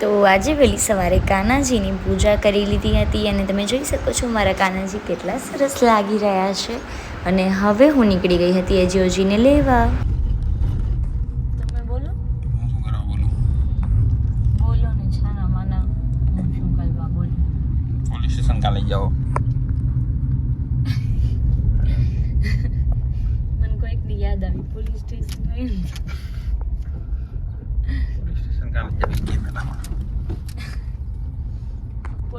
તો આજે વહેલી સવારે કાનાજીની પૂજા કરી લીધી હતી અને તમે જોઈ શકો છો મારા કાનાજી કેટલા સરસ લાગી રહ્યા છે અને હવે હું નીકળી ગઈ હતી અજીઓજીને લેવા. કાલે જાઓ. મને કોઈકની યાદ આવી પોલીસ સ્ટેશન પોલીસ સ્ટેશન કાલે જવી ગઈ પેલામાં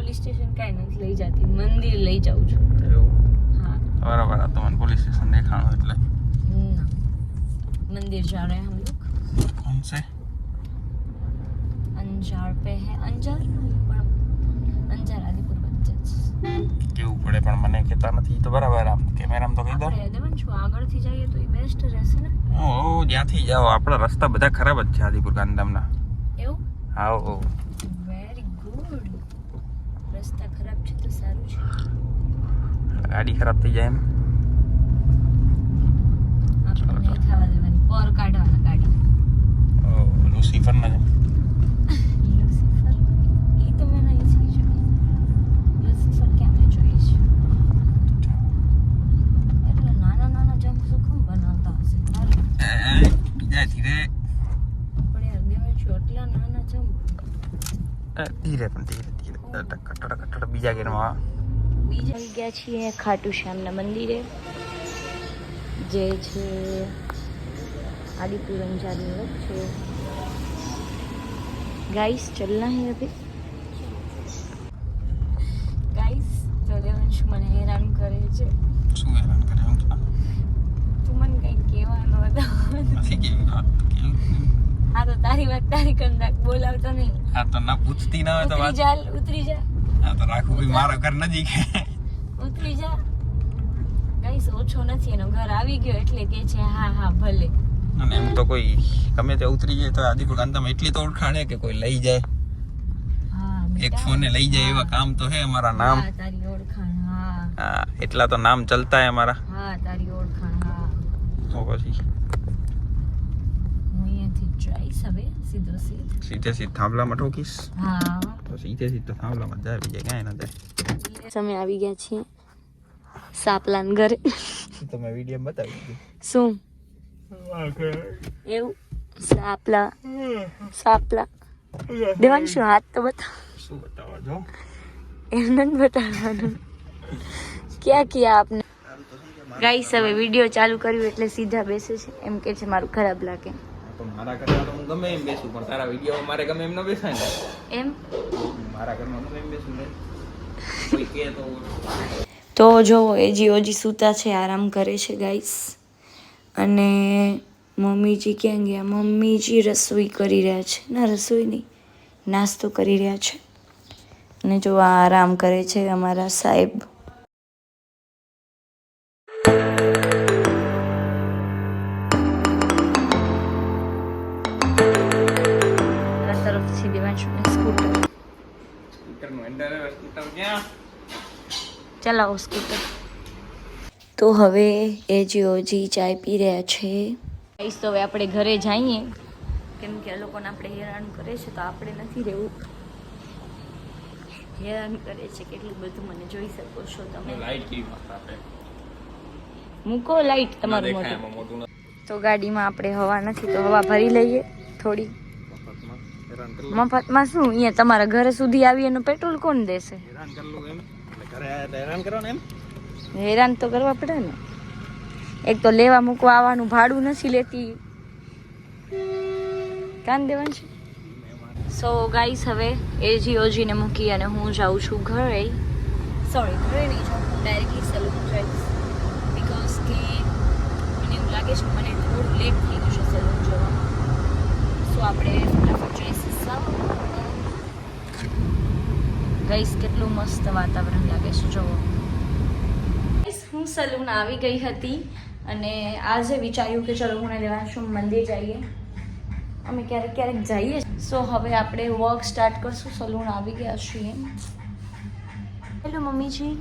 પોલીસ સ્ટેશન કાંઈ નથી લઈ જતી મંદિર લઈ જાઉં છું એવું હા બરાબર આ તમને પોલીસ સ્ટેશન દેખાણું એટલે ના मंदिर जा रहे हैं हम लोग કોણ છે अंजार पे है अंजार नहीं, પણ અંજાર આદિપુર વચ્ચે જ કેવું પડે પણ મને કહેતા નથી તો બરાબર આમ કેમેરામાં તો કહી દો આપણે દેવાંશુ આગળથી જઈએ તો એ બેસ્ટ રહેશે ને ઓ જ્યાંથી જાઓ આપણા રસ્તા બધા ખરાબ જ છે આદિપુર ગાંધીધામના એવું આવો વેરી બનાવતા હશે? તારે જાય આટલા નાના જમ્પ ધીરે પણ ધીરે ધીરે. કટડા ટક બીજા ગેરમાં આવી ગયા છીએ ખાટુ શ્યામના મંદિરે જે છે आदिपुर अंजार में वक्त है गाइस चलना है अभी गाइस તો દેવંશ મને હેરાન કરે છે શું હેરાન કરે હું તો તું મને કંઈક કહેવાનો હતો નથી કેવી વાત કેવું હા તો તારી વાત તારી કર નાખ બોલાવતો નહીં હા તો ના પૂછતી ના હોય તો ઉતરી વાત જા ઉતરી જા હા તો રાખું ભાઈ મારા ઘર નજીક. ઉતરી જા. ગાઈસ ઓછો નથી એનો ઘર આવી ગયો એટલે કે છે હા હા ભલે. અને એમ તો કોઈ ગમે તે ઉતરી જાય તો આદિપુર ગાંધામાં એટલી તો ઓળખાણે કે કોઈ લઈ જાય. હા એક ફોને લઈ જાય એવા કામ તો હે અમારા નામ. હા તારી ઓળખાણ હા. એટલા તો નામ ચલતા હે અમારા. હા તારી ઓળખાણ હા. તો પછી. હું જઈશ હવે સીધો સીધ સીધે સીધ થાંભલામાં ઠોકીશ. હા. તો સીધે સીધ તો થાંભલામાં જાય બીજે ક્યાંય ના જાય સમય આવી ગયા છીએ સાપલાન ઘરે. તમે મેં વીડિયો બતાવી દીધું. શું? એવું? સાપલા. સાપલા. દેવાંશુ હાથ તો બતાવ. શું બતાવવા જો એમ નથી બતાવવાનું. ક્યાં ક્યાં આપને? ગાઈસ હવે વીડિયો ચાલુ કર્યું એટલે સીધા બેસે છે. એમ કે છે મારું ખરાબ લાગે. તો મારા કરતા તો હું ગમે એમ બેસું પણ તારા વીડિયો મારે ગમે એમ ન બેસાય ને? એમ? મારા ઘરમાં ગમે એમ બેસું ને? કોઈ કે તો તો જો એજી ઓજી સૂતા છે આરામ કરે છે ગાઈસ અને મમ્મીજી ક્યાં ગયા? મમ્મીજી રસોઈ કરી રહ્યા છે. ના રસોઈ નહીં. નાસ્તો કરી રહ્યા છે. અને જો આરામ કરે છે અમારા સાહેબ. તરફથી દેવાંશુને સ્કૂટર ચલાવો સ્કૂટર. તો હવે એ ઓજી ચાય પી રહ્યા છે. આઈસ તો હવે આપણે ઘરે જઈએ. કેમ કે આ લોકોને આપણે હેરાન કરે છે તો આપણે નથી રહેવું. હેરાન કરે છે કેટલું બધું મને જોઈ શકો છો તમે. લાઈટ કેવી મૂકો લાઈટ તમારું મોટું તો ગાડીમાં આપણે હવા નથી તો હવા ભરી લઈએ થોડી. મફતમાં શું? અહીંયા તમારા ઘરે સુધી આવી એનું પેટ્રોલ કોણ દેશે? હેરાન તો કરવા પડે ને. એક તો લેવા મૂકવા આવવાનું ભાડું નથી લેતી. કાન દેવાનું છે? સો ગાઈસ હવે એજી ઓજીને મૂકી અને હું જાઉં છું ઘરે. સોરી ઘરે નહીં જાઉં. હું ડાયરેક્ટલી સલૂન જઈશ બિકોઝ કે મને એવું લાગે છે મને થોડું લેટ થઈ ગયું છે સલૂન જવામાં. આપણે ફટાફટ ગઈશ કેટલું મસ્ત વાતાવરણ લાગે છે, જુઓ. હું સલૂન આવી ગઈ હતી અને આજે વિચાર્યું કે ચલો હું દેવાંશુ મંદિર જઈએ. અમે ક્યારેક ક્યારેક જઈએ. સો હવે આપણે વર્ક સ્ટાર્ટ કરશું, સલૂન આવી ગયા છીએ. હેલો મમ્મીજી.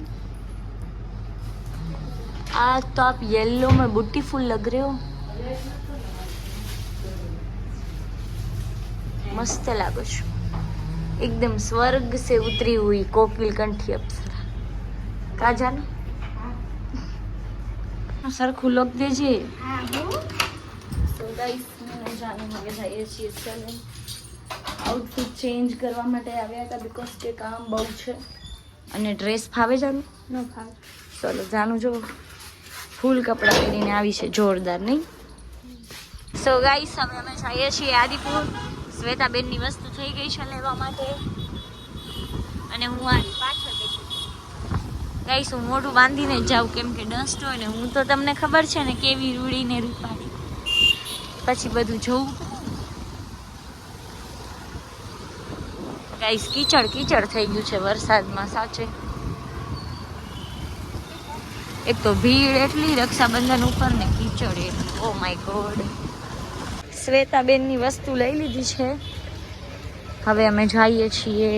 આ ટોપ યેલ્લો મેં બ્યુટીફુલ લગ રહ્યો મસ્ત લાગો છું. એકદમ સ્વર્ગ સે ઉતરી હુઈ કોકિલ કંઠી અપ્સરા. કાજાનો? સરખું લોક દેજે. જઈએ છીએ સલૂન આઉટફિટ ચેન્જ કરવા માટે આવ્યા હતા બીકોઝ કે કામ બહુ છે. અને ડ્રેસ ફાવે જાનું? ન ફાવે. ચલો જાનું જો. ફૂલ કપડાં પહેરીને આવી છે જોરદાર નહીં? સો ગાઈસ હવે અમે જઈએ છીએ આદિપુર. શ્વેતાબેનની વસ્તુ થઈ ગઈ છે લેવા માટે. અને હું આ પાછળ બેઠી ગાઈસ, હું મોઢું બાંધીને જાઉં કેમ કે ડસ્ટ હોય ને, હું તો તમને ખબર છે ને કેવી રૂડીને રૂપાડી પછી બધું જોઉં. ગાઈસ, કીચડ કીચડ થઈ ગયું છે વરસાદમાં સાચે. એક તો ભીડ એટલી રક્ષાબંધન ઉપર ને કીચડ એટલી. ઓ માય ગોડ શ્વેતાબેનની વસ્તુ લઈ લીધી છે. હવે અમે જઈએ છીએ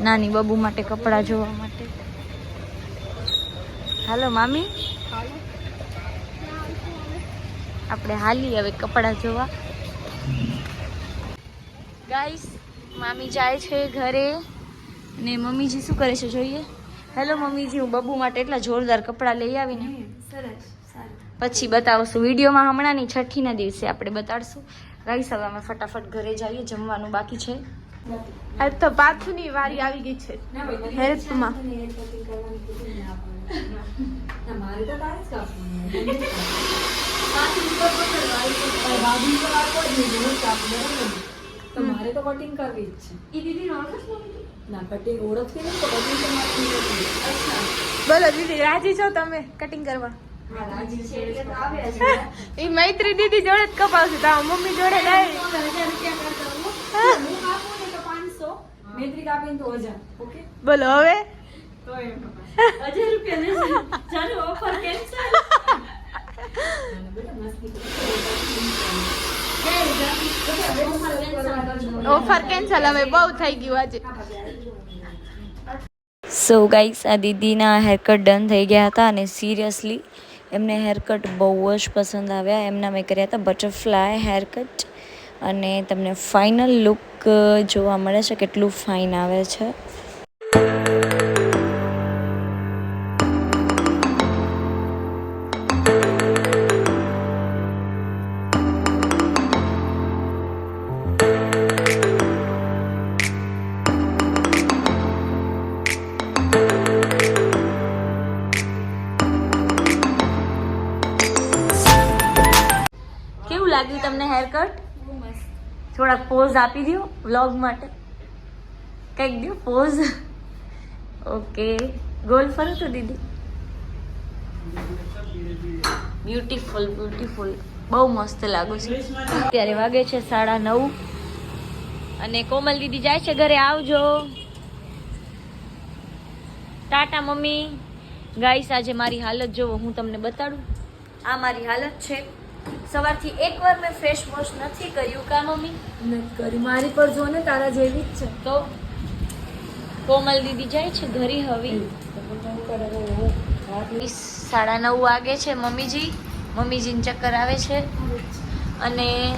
નાની બબુ માટે કપડાં જોવા માટે. હાલો, મામી? આપણે હાલી હવે કપડાં જોવા. ગાઈસ મામી જાય છે ઘરે ને મમ્મીજી શું કરે છે? જોઈએ. હેલો મમ્મીજી, હું બબુ માટે એટલા જોરદાર કપડાં લઈ આવીને. પછી બતાવશું. વિડીયોમાં હમણાંની છઠ્ઠીના દિવસે આપણે બતાડશું. ગાઈસ હવે અમે ફટાફટ ઘરે જઈએ જમવાનું બાકી છે. આજ તો પાથુની વારી આવી ગઈ છે. હેલ્પમાં તમારે તો કટિંગ કરવી જ છે. ના કટિંગ ઓળખતી નહીં તો કટિંગ તો મારે નથી. બોલો દીદી રાજી છો તમે કટિંગ કરવા? એ મૈત્રી દીદી જોડે જ કપાવશે તારા મમ્મી જોડે લાવી હું. આપું ને તો 500, મેત્રી કાપીને તો 1000, okay? બોલો હવે? તો. ઓફર કેન્સલ હવે બહુ થઈ ગયું આજે. સો ગાઈસ આ દીદીના હેરકટ ડન થઈ ગયા હતા અને સિરિયસલી એમને હેરકટ બહુ જ પસંદ આવ્યા. એમના મેં કર્યા હતા બટરફ્લાય હેરકટ અને તમને ફાઇનલ લુક જોવા મળે છે, કેટલું ફાઇન આવે છે. લાગ્યું તમને હેરકટ થોડાક પોઝ આપી દો વ્લોગ માટે. કંઈક દો પોઝ ઓકે ગોલ ફરો તો દીદી. બ્યુટીફુલ બ્યુટીફુલ બહુ મસ્ત લાગુ છે. અત્યારે વાગે છે સાડા નવ. અને કોમલ દીદી જાય છે ઘરે, આવજો. ટાટા, મમ્મી. ગાઈસ, આજે મારી હાલત જોવો, હું તમને બતાડું. આ મારી હાલત છે. સવારથી એકવાર મેં ફેસ વોશ નથી કર્યું કા મમ્મી? નથી કર્યું. મારી પર જો ને તારા જેવી જ છે. તો? કોમલ દીદી જાય છે ઘરે હવે. સાડા નવ વાગે છે મમ્મીજી. મમ્મીજીને ચક્કર આવે છે. અને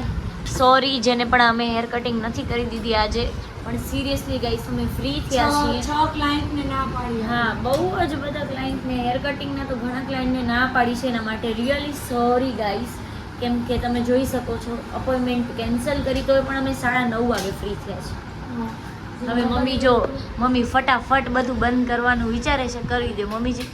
સોરી જેને પણ અમે હેર કટિંગ નથી કરી દીધી આજે પણ સિરિયસલી ગાઈસ અમે ફ્રી થયા છીએ. છ ક્લાયન્ટને ના પાડી. હા બહુ જ બધા ક્લાયન્ટને હેર કટિંગના તો ઘણા ક્લાયન્ટને ના પાડી છે એના માટે. રિયલી સોરી ગાઈસ કેમ કે તમે જોઈ શકો છો અપોઇન્ટમેન્ટ કેન્સલ કરી તો પણ અમે સાડા નવ વાગે ફ્રી થયા છે હવે મમ્મી જો મમ્મી ફટાફટ બધું બંધ કરવાનું વિચારે છે કરી દે. મમ્મીજી